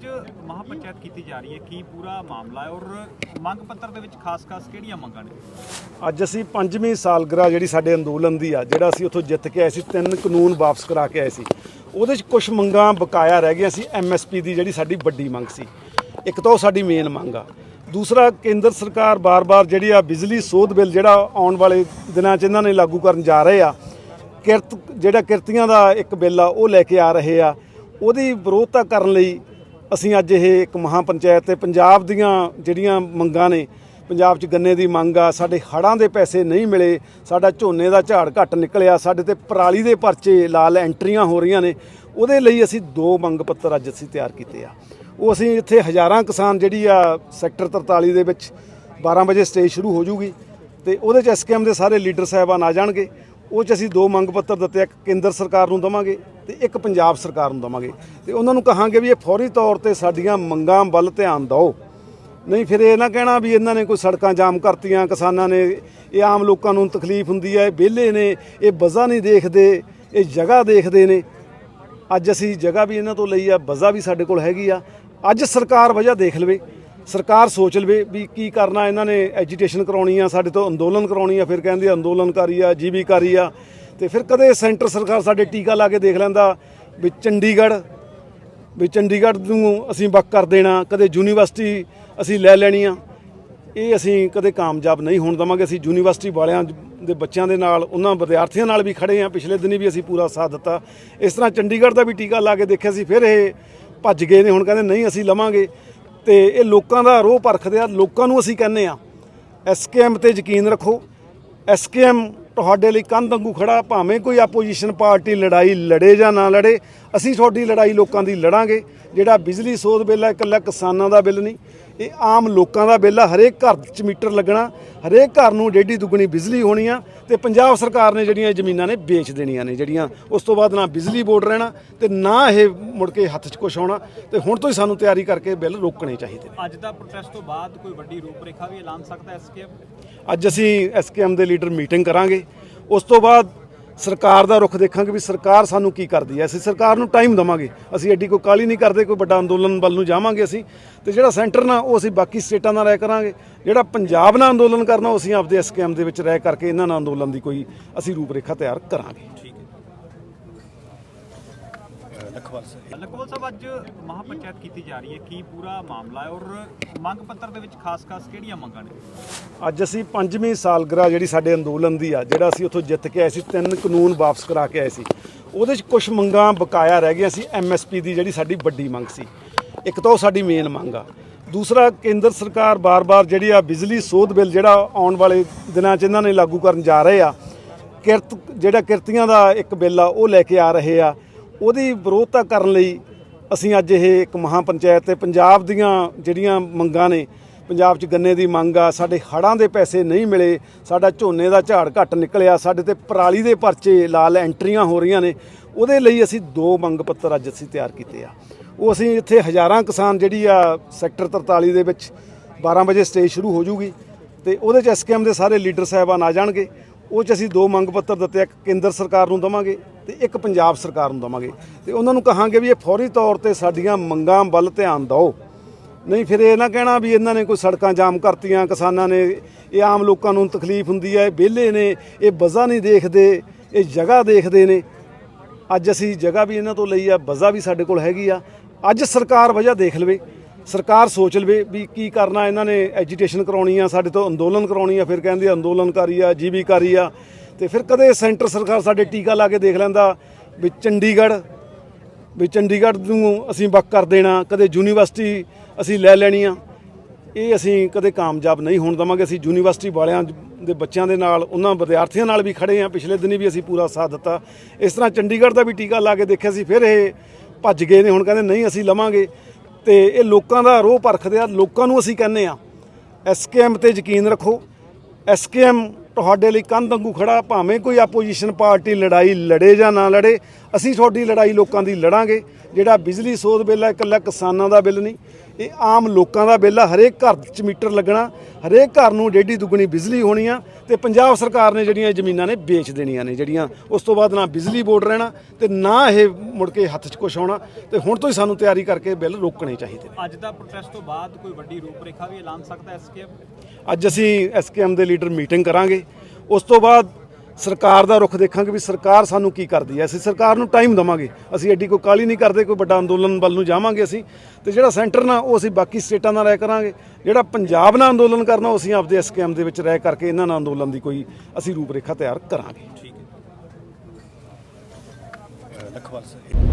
ਅੱਜ ਮਹਾਪੰਚਾਇਤ ਕੀਤੀ ਜਾ ਰਹੀ ਹੈ ਕੀ ਪੂਰਾ ਮਾਮਲਾ ਹੈ ਔਰ ਮੰਗ ਪੱਤਰ ਦੇ ਵਿੱਚ ਖਾਸ-ਖਾਸ ਕਿਹੜੀਆਂ ਮੰਗਾਂ ਨੇ? ਅੱਜ ਅਸੀਂ ਪੰਜਵੀਂ ਸਾਲਗਿਰਾ ਜਿਹੜੀ ਸਾਡੇ ਅੰਦੋਲਨ ਦੀ ਆ, ਜਿਹੜਾ ਅਸੀਂ ਉੱਥੋਂ ਜਿੱਤ ਕੇ ਆਏ ਸੀ, ਤਿੰਨ ਕਾਨੂੰਨ ਵਾਪਸ ਕਰਾ ਕੇ ਆਏ ਸੀ। ਉਹਦੇ 'ਚ ਕੁਝ ਮੰਗਾਂ ਬਕਾਇਆ ਰਹਿ ਗਈਆਂ ਸੀ ਐਮਐਸਪੀ ਦੀ ਜਿਹੜੀ ਸਾਡੀ ਵੱਡੀ ਮੰਗ ਸੀ। ਇੱਕ ਤਾਂ ਉਹ ਸਾਡੀ ਮੇਨ ਮੰਗ ਆ। ਦੂਸਰਾ, ਕੇਂਦਰ ਸਰਕਾਰ ਬਾਰ-ਬਾਰ ਜਿਹੜੀ ਆ ਬਿਜਲੀ ਸੋਧ ਬਿੱਲ ਜਿਹੜਾ ਆਉਣ ਵਾਲੇ ਦਿਨਾਂ 'ਚ ਇਹਨਾਂ ਨੇ ਲਾਗੂ ਕਰਨ ਜਾ ਰਹੇ ਆ, ਕਿਰਤ, ਜਿਹੜਾ ਕਿਰਤੀਆਂ ਦਾ ਇੱਕ ਬਿੱਲ ਆ, ਉਹ ਲੈ ਕੇ ਆ ਰਹੇ ਆ। ਉਹਦੀ ਵਿਰੋਧਤਾ ਕਰਨ ਲਈ ਅਸੀਂ ਅੱਜ ਇਹ ਇੱਕ ਮਹਾਪੰਚਾਇਤ ਤੇ ਪੰਜਾਬ ਦੀਆਂ ਜਿਹੜੀਆਂ ਮੰਗਾਂ ਨੇ, ਪੰਜਾਬ 'ਚ ਗੰਨੇ ਦੀ ਮੰਗ ਆ, ਸਾਡੇ ਹੜਾਂ ਦੇ ਪੈਸੇ ਨਹੀਂ ਮਿਲੇ, ਸਾਡਾ ਝੋਨੇ ਦਾ ਝਾੜ ਘੱਟ ਨਿਕਲਿਆ, ਸਾਡੇ ਤੇ ਪਰਾਲੀ ਦੇ ਪਰਚੇ ਲਾਲ ਐਂਟਰੀਆਂ ਹੋ ਰਹੀਆਂ ਨੇ, ਉਹਦੇ ਲਈ ਅਸੀਂ ਦੋ ਮੰਗ ਪੱਤਰ ਅੱਜ ਅਸੀਂ ਤਿਆਰ ਕੀਤੇ ਆ। ਉਹ ਅਸੀਂ ਇੱਥੇ ਹਜ਼ਾਰਾਂ ਕਿਸਾਨ ਜਿਹੜੀ ਆ ਸੈਕਟਰ 43 ਦੇ ਵਿੱਚ 12 ਵਜੇ ਸਟੇਜ ਸ਼ੁਰੂ ਹੋ ਜੂਗੀ ਤੇ ਉਹਦੇ 'ਚ ਐਸਕੇਐਮ ਦੇ ਸਾਰੇ ਲੀਡਰ ਸਾਹਿਬਾਨ ਆ ਜਾਣਗੇ। ਉਹ 'ਚ ਅਸੀਂ ਦੋ ਮੰਗ ਪੱਤਰ ਦਿੱਤੇ, ਇੱਕ ਕੇਂਦਰ ਸਰਕਾਰ ਨੂੰ ਦਵਾਂਗੇ ਤੇ ਇੱਕ ਪੰਜਾਬ ਸਰਕਾਰ ਨੂੰ ਦਵਾਂਗੇ। ਤੇ ਉਹਨਾਂ ਨੂੰ ਕਹਾਂਗੇ ਵੀ ਇਹ ਫੌਰੀ ਤੌਰ ਤੇ ਸਾਡੀਆਂ ਮੰਗਾਂ ਵੱਲ ਧਿਆਨ ਦਿਓ। ਨਹੀਂ, ਫਿਰ ਇਹ ਨਾ ਕਹਿਣਾ ਵੀ ਇਹਨਾਂ ਨੇ ਕੋਈ ਸੜਕਾਂ ਜਾਮ ਕਰਤੀਆਂ, ਕਿਸਾਨਾਂ ਨੇ, ਇਹ ਆਮ ਲੋਕਾਂ ਨੂੰ ਤਕਲੀਫ ਹੁੰਦੀ ਹੈ, ਇਹ ਵਿਹਲੇ ਨੇ, ਇਹ ਵਜ਼ਾ ਨਹੀਂ ਦੇਖਦੇ, ਇਹ ਜਗ੍ਹਾ ਦੇਖਦੇ ਨੇ। ਅੱਜ ਅਸੀਂ ਜਗ੍ਹਾ ਵੀ ਇਹਨਾਂ ਤੋਂ ਲਈ ਆ ਵਜ਼ਾ ਵੀ ਸਾਡੇ ਕੋਲ ਹੈਗੀ ਆ। ਅੱਜ ਸਰਕਾਰ ਵਜ੍ਹਾ ਦੇਖ ਲਵੇ। ਸਰਕਾਰ ਸੋਚ ਲਵੇ ਵੀ ਕੀ ਕਰਨਾ, ਇਹਨਾਂ ਨੇ ਐਜੀਟੇਸ਼ਨ ਕਰਾਉਣੀ ਆ, ਸਾਡੇ ਤੋਂ ਅੰਦੋਲਨ ਕਰਾਉਣੀ ਆ, ਫਿਰ ਕਹਿੰਦੇ ਅੰਦੋਲਨਕਾਰੀ ਆ, ਜੀਵੀਕਾਰੀ ਆ, ਤੇ ਫਿਰ ਕਦੇ ਸੈਂਟਰ ਸਰਕਾਰ ਸਾਡੇ ਟੀਕਾ ਲਾ ਕੇ ਦੇਖ ਲੈਂਦਾ ਵੀ ਚੰਡੀਗੜ੍ਹ ਵੀ ਚੰਡੀਗੜ੍ਹ ਨੂੰ ਅਸੀਂ ਵੱਖ ਕਰ ਦੇਣਾ, ਕਦੇ ਯੂਨੀਵਰਸਿਟੀ ਅਸੀਂ ਲੈ ਲੈਣੀ ਆ। ਇਹ ਅਸੀਂ ਕਦੇ ਕਾਮਯਾਬ ਨਹੀਂ ਹੋਣ ਦਵਾਂਗੇ। ਅਸੀਂ ਯੂਨੀਵਰਸਿਟੀ ਵਾਲਿਆਂ ਦੇ ਬੱਚਿਆਂ ਦੇ ਨਾਲ, ਉਹਨਾਂ ਵਿਦਿਆਰਥੀਆਂ ਨਾਲ ਵੀ ਖੜੇ ਆ। ਪਿਛਲੇ ਦਿਨੀ ਵੀ ਅਸੀਂ ਪੂਰਾ ਸਾਥ ਦਿੱਤਾ। ਇਸ ਤਰ੍ਹਾਂ ਚੰਡੀਗੜ੍ਹ ਦਾ ਵੀ ਟੀਕਾ ਲਾ ਕੇ ਦੇਖਿਆ ਸੀ, ਫਿਰ ਇਹ ਭੱਜ ਗਏ ਨੇ। ਹੁਣ ਕਹਿੰਦੇ ਨਹੀਂ ਅਸੀਂ ਲਵਾਂਗੇ। ਤੇ ਇਹ ਲੋਕਾਂ ਦਾ ਰੋਹ ਪਰਖਦੇ ਆ, ਲੋਕਾਂ ਨੂੰ ਅਸੀਂ ਕਹਿੰਨੇ ਆ ਐਸਕੇਐਮ ਤੇ ਯਕੀਨ ਰੱਖੋ। ਐਸਕੇਐਮ ਤੁਹਾਡੇ ਲਈ ਕੰਧ ਵਾਂਗੂ ਖੜਾ, ਭਾਵੇਂ ਕੋਈ ਆਪੋਜੀਸ਼ਨ ਪਾਰਟੀ ਲੜਾਈ ਲੜੇ ਜਾਂ ਨਾ ਲੜੇ, ਅਸੀਂ ਤੁਹਾਡੀ ਲੜਾਈ ਲੋਕਾਂ ਦੀ ਲੜਾਂਗੇ। ਜਿਹੜਾ ਬਿਜਲੀ ਸੋਧ ਬਿੱਲ ਹੈ ਇਕੱਲਾ ਕਿਸਾਨਾਂ ਦਾ ਬਿੱਲ ਨਹੀਂ ਇਹ ਆਮ ਲੋਕਾਂ ਦਾ ਬਿੱਲ ਆ ਹਰੇਕ ਘਰ 'ਚ ਮੀਟਰ ਲੱਗਣਾ ਹਰੇਕ ਘਰ ਨੂੰ ਡੇਢੀ ਦੁੱਗਣੀ ਬਿਜਲੀ ਹੋਣੀ ਆ ਤੇ ਪੰਜਾਬ ਸਰਕਾਰ ਨੇ ਜਿਹੜੀਆਂ ਜ਼ਮੀਨਾਂ ਨੇ ਵੇਚ ਦੇਣੀਆਂ ਨੇ ਜਿਹੜੀਆਂ ਉਸ ਤੋਂ ਬਾਅਦ ਨਾ ਬਿਜਲੀ ਬੋਰਡ ਰਹਿਣਾ ਤੇ ਨਾ ਇਹ ਮੁੜ ਕੇ ਹੱਥ 'ਚ ਕੁਛ ਆਉਣਾ ਤੇ ਹੁਣ ਤੋਂ ਹੀ ਸਾਨੂੰ ਤਿਆਰੀ ਕਰਕੇ ਬਿੱਲ ਰੋਕਣੇ ਚਾਹੀਦੇ ਨੇ। ਅੱਜ ਦਾ ਪ੍ਰੋਟੈਸਟ ਤੋਂ ਬਾਅਦ ਕੋਈ ਵੱਡੀ ਰੂਪਰੇਖਾ ਵੀ ਐਲਾਨ ਸਕਦਾ ਐਸਕੇਐਮ ਅੱਜ ਅਸੀਂ ਐਸਕੇਐਮ ਦੇ ਲੀਡਰ ਮੀਟਿੰਗ ਕਰਾਂਗੇ ਉਸ ਤੋਂ ਬਾਅਦ ਸਰਕਾਰ ਦਾ ਰੁਖ ਦੇਖਾਂਗੇ ਵੀ ਸਰਕਾਰ ਸਾਨੂੰ ਕੀ ਕਰਦੀ ਹੈ। ਅਸੀਂ ਸਰਕਾਰ ਨੂੰ ਟਾਈਮ ਦਵਾਂਗੇ। ਅਸੀਂ ਐਡੀ ਕੋਈ ਕਾਲੀ ਨਹੀਂ ਕਰਦੇ, ਕੋਈ ਵੱਡਾ ਅੰਦੋਲਨ ਵੱਲ ਨੂੰ ਜਾਵਾਂਗੇ ਅਸੀਂ। ਤੇ ਜਿਹੜਾ ਸੈਂਟਰ ਨਾਲ ਉਹ ਅਸੀਂ ਬਾਕੀ ਸਟੇਟਾਂ ਨਾਲ ਰਹਿ ਕਰਾਂਗੇ। ਜਿਹੜਾ ਪੰਜਾਬ ਨਾਲ ਅੰਦੋਲਨ ਕਰਨਾ, ਉਹ ਅਸੀਂ ਆਪਦੇ ਐਸਕੇਐਮ ਦੇ ਵਿੱਚ ਰਹਿ ਕਰਕੇ ਇਹਨਾਂ ਨਾਲ ਅੰਦੋਲਨ ਦੀ ਕੋਈ ਅਸੀਂ ਰੂਪਰੇਖਾ ਤਿਆਰ ਕਰਾਂਗੇ। ਠੀਕ ਹੈ ਲਖਵਾਲ ਸਾਹਿਬ ਅੱਜ ਮਹਾਪੰਚਾਇਤ ਕੀਤੀ ਜਾ ਰਹੀ ਹੈ ਕੀ ਪੂਰਾ ਮਾਮਲਾ ਹੈ ਔਰ ਮੰਗ ਪੱਤਰ ਦੇ ਵਿੱਚ ਖਾਸ-ਖਾਸ ਕਿਹੜੀਆਂ ਮੰਗਾਂ ਨੇ? ਅੱਜ ਅਸੀਂ ਪੰਜਵੀਂ ਸਾਲਗਿਰਾ ਜਿਹੜੀ ਸਾਡੇ ਅੰਦੋਲਨ ਦੀ ਆ ਜਿਹੜਾ ਅਸੀਂ ਉੱਥੋਂ ਜਿੱਤ ਕੇ ਆਏ ਸੀ ਤਿੰਨ ਕਾਨੂੰਨ ਵਾਪਸ ਕਰਾ ਕੇ ਆਏ ਸੀ ਉਹਦੇ 'ਚ ਕੁਝ ਮੰਗਾਂ ਬਕਾਇਆ ਰਹਿ ਗਈਆਂ ਸੀ ਐਮਐਸਪੀ ਦੀ ਜਿਹੜੀ ਸਾਡੀ ਵੱਡੀ ਮੰਗ ਸੀ। ਇੱਕ ਤਾਂ ਉਹ ਸਾਡੀ ਮੇਨ ਮੰਗ ਆ। ਦੂਸਰਾ ਕੇਂਦਰ ਸਰਕਾਰ ਬਾਰ-ਬਾਰ ਜਿਹੜੀ ਆ ਬਿਜਲੀ ਸੋਧ ਬਿੱਲ ਜਿਹੜਾ ਆਉਣ ਵਾਲੇ ਦਿਨਾਂ 'ਚ ਇਹਨਾਂ ਨੇ ਲਾਗੂ ਕਰਨ ਜਾ ਰਹੇ ਆ ਕਿਰਤ ਜਿਹੜਾ ਕਿਰਤੀਆਂ ਦਾ ਇੱਕ ਬਿੱਲ ਆ ਉਹ ਲੈ ਕੇ ਆ ਰਹੇ ਆ। ਉਹਦੀ ਵਿਰੋਧਤਾ ਕਰਨ ਲਈ ਅਸੀਂ ਅੱਜ ਇਹ ਇੱਕ ਮਹਾਪੰਚਾਇਤ ਤੇ ਪੰਜਾਬ ਦੀਆਂ ਜਿਹੜੀਆਂ ਮੰਗਾਂ ਨੇ, ਪੰਜਾਬ 'ਚ ਗੰਨੇ ਦੀ ਮੰਗ ਆ, ਸਾਡੇ ਹੜਾਂ ਦੇ ਪੈਸੇ ਨਹੀਂ ਮਿਲੇ, ਸਾਡਾ ਝੋਨੇ ਦਾ ਝਾੜ ਘੱਟ ਨਿਕਲਿਆ, ਸਾਡੇ ਤੇ ਪਰਾਲੀ ਦੇ ਪਰਚੇ ਲਾਲ ਐਂਟਰੀਆਂ ਹੋ ਰਹੀਆਂ ਨੇ, ਉਹਦੇ ਲਈ ਅਸੀਂ ਦੋ ਮੰਗ ਪੱਤਰ ਅੱਜ ਅਸੀਂ ਤਿਆਰ ਕੀਤੇ ਆ। ਉਹ ਅਸੀਂ ਇੱਥੇ ਹਜ਼ਾਰਾਂ ਕਿਸਾਨ ਜਿਹੜੀ ਆ ਸੈਕਟਰ 43 ਦੇ ਵਿੱਚ 12 ਵਜੇ ਸਟੇਜ ਸ਼ੁਰੂ ਹੋ ਜੂਗੀ ਤੇ ਉਹਦੇ 'ਚ ਐਸਕੇਐਮ ਦੇ ਸਾਰੇ ਲੀਡਰ ਸਾਹਿਬਾਨ ਆ ਜਾਣਗੇ, ਉਹ 'ਚ ਅਸੀਂ ਦੋ ਮੰਗ ਪੱਤਰ ਦਿੱਤੇ ਇੱਕ ਕੇਂਦਰ ਸਰਕਾਰ ਨੂੰ ਦਵਾਂਗੇ ਤੇ ਇੱਕ ਪੰਜਾਬ ਸਰਕਾਰ ਨੂੰ ਦਵਾਂਗੇ। ਤੇ ਉਹਨਾਂ ਨੂੰ ਕਹਾਂਗੇ ਵੀ ਇਹ ਫੌਰੀ ਤੌਰ ਤੇ ਸਾਡੀਆਂ ਮੰਗਾਂ ਵੱਲ ਧਿਆਨ ਦਿਓ। ਨਹੀਂ, ਫਿਰ ਇਹ ਨਾ ਕਹਿਣਾ ਵੀ ਇਹਨਾਂ ਨੇ ਕੋਈ ਸੜਕਾਂ ਜਾਮ ਕਰਤੀਆਂ, ਕਿਸਾਨਾਂ ਨੇ, ਇਹ ਆਮ ਲੋਕਾਂ ਨੂੰ ਤਕਲੀਫ ਹੁੰਦੀ ਹੈ, ਇਹ ਵਿਹਲੇ ਨੇ, ਇਹ ਵਜ਼ਾ ਨਹੀਂ ਦੇਖਦੇ, ਇਹ ਜਗ੍ਹਾ ਦੇਖਦੇ ਨੇ। ਅੱਜ ਅਸੀਂ ਜਗ੍ਹਾ ਵੀ ਇਹਨਾਂ ਤੋਂ ਲਈ ਆ ਵਜ਼ਾ ਵੀ ਸਾਡੇ ਕੋਲ ਹੈਗੀ ਆ। ਅੱਜ ਸਰਕਾਰ ਵਜ੍ਹਾ ਦੇਖ ਲਵੇ, ਸਰਕਾਰ ਸੋਚ ਲਵੇ ਵੀ ਕੀ ਕਰਨਾ, ਇਹਨਾਂ ਨੇ ਐਜੀਟੇਸ਼ਨ ਕਰਾਉਣੀ ਆ, ਸਾਡੇ ਤੋਂ ਅੰਦੋਲਨ ਕਰਾਉਣੀ ਆ, ਫਿਰ ਕਹਿੰਦੇ ਅੰਦੋਲਨਕਾਰੀ ਆ, ਜੀਵੀਕਾਰੀ ਆ। ਤੇ ਫਿਰ ਕਦੇ ਸੈਂਟਰ ਸਰਕਾਰ ਸਾਡੇ ਟੀਕਾ ਲਾ ਕੇ ਦੇਖ ਲੈਂਦਾ ਵੀ ਚੰਡੀਗੜ੍ਹ ਵੀ ਚੰਡੀਗੜ੍ਹ ਨੂੰ ਅਸੀਂ ਵੱਖ ਕਰ ਦੇਣਾ, ਕਦੇ ਯੂਨੀਵਰਸਿਟੀ ਅਸੀਂ ਲੈ ਲੈਣੀ ਆ। ਇਹ ਅਸੀਂ ਕਦੇ ਕਾਮਯਾਬ ਨਹੀਂ ਹੋਣ ਦਵਾਂਗੇ। ਅਸੀਂ ਯੂਨੀਵਰਸਿਟੀ ਵਾਲਿਆਂ ਦੇ ਬੱਚਿਆਂ ਦੇ ਨਾਲ, ਉਹਨਾਂ ਵਿਦਿਆਰਥੀਆਂ ਨਾਲ ਵੀ ਖੜੇ ਆ। ਪਿਛਲੇ ਦਿਨੀ ਵੀ ਅਸੀਂ ਪੂਰਾ ਸਾਥ ਦਿੱਤਾ। ਇਸ ਤਰ੍ਹਾਂ ਚੰਡੀਗੜ੍ਹ ਦਾ ਵੀ ਟੀਕਾ ਲਾ ਕੇ ਦੇਖਿਆ ਸੀ, ਫਿਰ ਇਹ ਭੱਜ ਗਏ ਨੇ। ਹੁਣ ਕਹਿੰਦੇ ਨਹੀਂ, ਅਸੀਂ ਲਵਾਂਗੇ। ਤੇ ਇਹ ਲੋਕਾਂ ਦਾ ਰੋਹ ਪਰਖਦੇ ਆ। ਲੋਕਾਂ ਨੂੰ ਅਸੀਂ ਕਹਿੰਨੇ ਆ ਐਸਕੇਐਮ ਤੇ ਯਕੀਨ ਰੱਖੋ। ਐਸਕੇਐਮ ਤੁਹਾਡੇ ਲਈ ਕੰਧ ਵਾਂਗੂ ਖੜਾ, ਭਾਵੇਂ ਕੋਈ ਆਪੋਜੀਸ਼ਨ ਪਾਰਟੀ ਲੜਾਈ ਲੜੇ ਜਾਂ ਨਾ ਲੜੇ, ਅਸੀਂ ਤੁਹਾਡੀ ਲੜਾਈ ਲੋਕਾਂ ਦੀ ਲੜਾਂਗੇ। ਜਿਹੜਾ ਬਿਜਲੀ ਸੋਧ ਬਿੱਲ ਹੈ, ਇਕੱਲਾ ਕਿਸਾਨਾਂ ਦਾ ਬਿੱਲ ਨਹੀਂ। ਇਹ ਆਮ ਲੋਕਾਂ ਦਾ ਬਿੱਲ ਆ ਹਰੇਕ ਘਰ 'ਚ ਮੀਟਰ ਲੱਗਣਾ ਹਰੇਕ ਘਰ ਨੂੰ ਡੇਢੀ ਦੁੱਗਣੀ ਬਿਜਲੀ ਹੋਣੀ ਆ ਤੇ ਪੰਜਾਬ ਸਰਕਾਰ ਨੇ ਜਿਹੜੀਆਂ ਜ਼ਮੀਨਾਂ ਨੇ ਵੇਚ ਦੇਣੀਆਂ ਨੇ ਜਿਹੜੀਆਂ ਉਸ ਤੋਂ ਬਾਅਦ ਨਾ ਬਿਜਲੀ ਬੋਰਡ ਰਹਿਣਾ ਤੇ ਨਾ ਇਹ ਮੁੜ ਕੇ ਹੱਥ 'ਚ ਕੁਛ ਆਉਣਾ ਤੇ ਹੁਣ ਤੋਂ ਹੀ ਸਾਨੂੰ ਤਿਆਰੀ ਕਰਕੇ ਬਿੱਲ ਰੋਕਣੇ ਚਾਹੀਦੇ ਨੇ। ਅੱਜ ਦਾ ਪ੍ਰੋਟੈਸਟ ਤੋਂ ਬਾਅਦ ਕੋਈ ਵੱਡੀ ਰੂਪਰੇਖਾ ਵੀ ਐਲਾਨ ਸਕਦਾ ਐਸਕੇਐਮ ਅੱਜ ਅਸੀਂ ਐਸਕੇਐਮ ਦੇ ਲੀਡਰ ਮੀਟਿੰਗ ਕਰਾਂਗੇ। ਉਸ ਤੋਂ ਬਾਅਦ ਸਰਕਾਰ ਦਾ ਰੁਖ ਦੇਖਾਂਗੇ ਵੀ ਸਰਕਾਰ ਸਾਨੂੰ ਕੀ ਕਰਦੀ ਹੈ। ਅਸੀਂ ਸਰਕਾਰ ਨੂੰ ਟਾਈਮ ਦਵਾਂਗੇ। ਅਸੀਂ ਐਡੀ ਕੋਈ ਕਾਲੀ ਨਹੀਂ ਕਰਦੇ, ਕੋਈ ਵੱਡਾ ਅੰਦੋਲਨ ਵੱਲ ਨੂੰ ਜਾਵਾਂਗੇ ਅਸੀਂ। ਤੇ ਜਿਹੜਾ ਸੈਂਟਰ ਨਾਲ ਉਹ ਅਸੀਂ ਬਾਕੀ ਸਟੇਟਾਂ ਨਾਲ ਰਹਿ ਕਰਾਂਗੇ। ਜਿਹੜਾ ਪੰਜਾਬ ਨਾਲ ਅੰਦੋਲਨ ਕਰਨਾ, ਉਹ ਅਸੀਂ ਆਪਦੇ ਐਸਕੇਐਮ ਦੇ ਵਿੱਚ ਰਹਿ ਕਰਕੇ ਇਹਨਾਂ ਨਾਲ ਅੰਦੋਲਨ ਦੀ ਕੋਈ ਅਸੀਂ ਰੂਪਰੇਖਾ ਤਿਆਰ ਕਰਾਂਗੇ। ਠੀਕ ਹੈ। ਲਖਵਾਲ ਸਰ